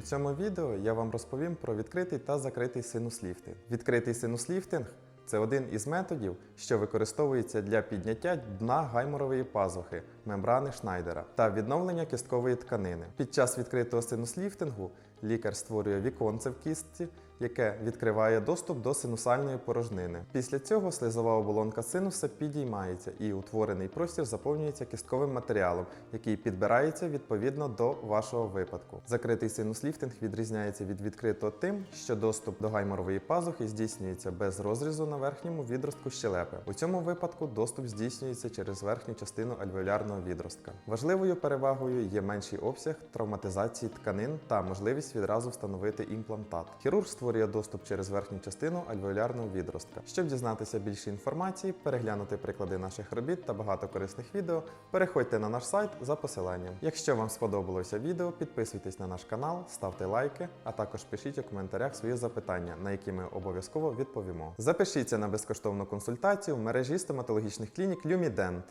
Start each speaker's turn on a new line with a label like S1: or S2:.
S1: У цьому відео я вам розповім про відкритий та закритий синус-ліфтинг. Відкритий синус-ліфтинг це один із методів, що використовується для підняття дна гайморової пазухи, мембрани Шнайдера та відновлення кісткової тканини. Під час відкритого синус-ліфтингу лікар створює віконце в кістці, яке відкриває доступ до синусальної порожнини. Після цього слизова оболонка синуса підіймається і утворений простір заповнюється кістковим матеріалом, який підбирається відповідно до вашого випадку. Закритий синус-ліфтинг відрізняється від відкритого тим, що доступ до гайморової пазухи здійснюється без розрізу на верхньому відростку щелепи. У цьому випадку доступ здійснюється через верхню частину альвеолярного відростка. Важливою перевагою є менший обсяг травматизації тканин та можливість відразу встановити імплантат. Хірург створює доступ через верхню частину альвеолярного відростка. Щоб дізнатися більше інформації, переглянути приклади наших робіт та багато корисних відео, переходьте на наш сайт за посиланням. Якщо вам сподобалося відео, підписуйтесь на наш канал, ставте лайки, а також пишіть у коментарях свої запитання, на які ми обов'язково відповімо. Запишіться на безкоштовну консультацію в мережі стоматологічних клінік Люмідент.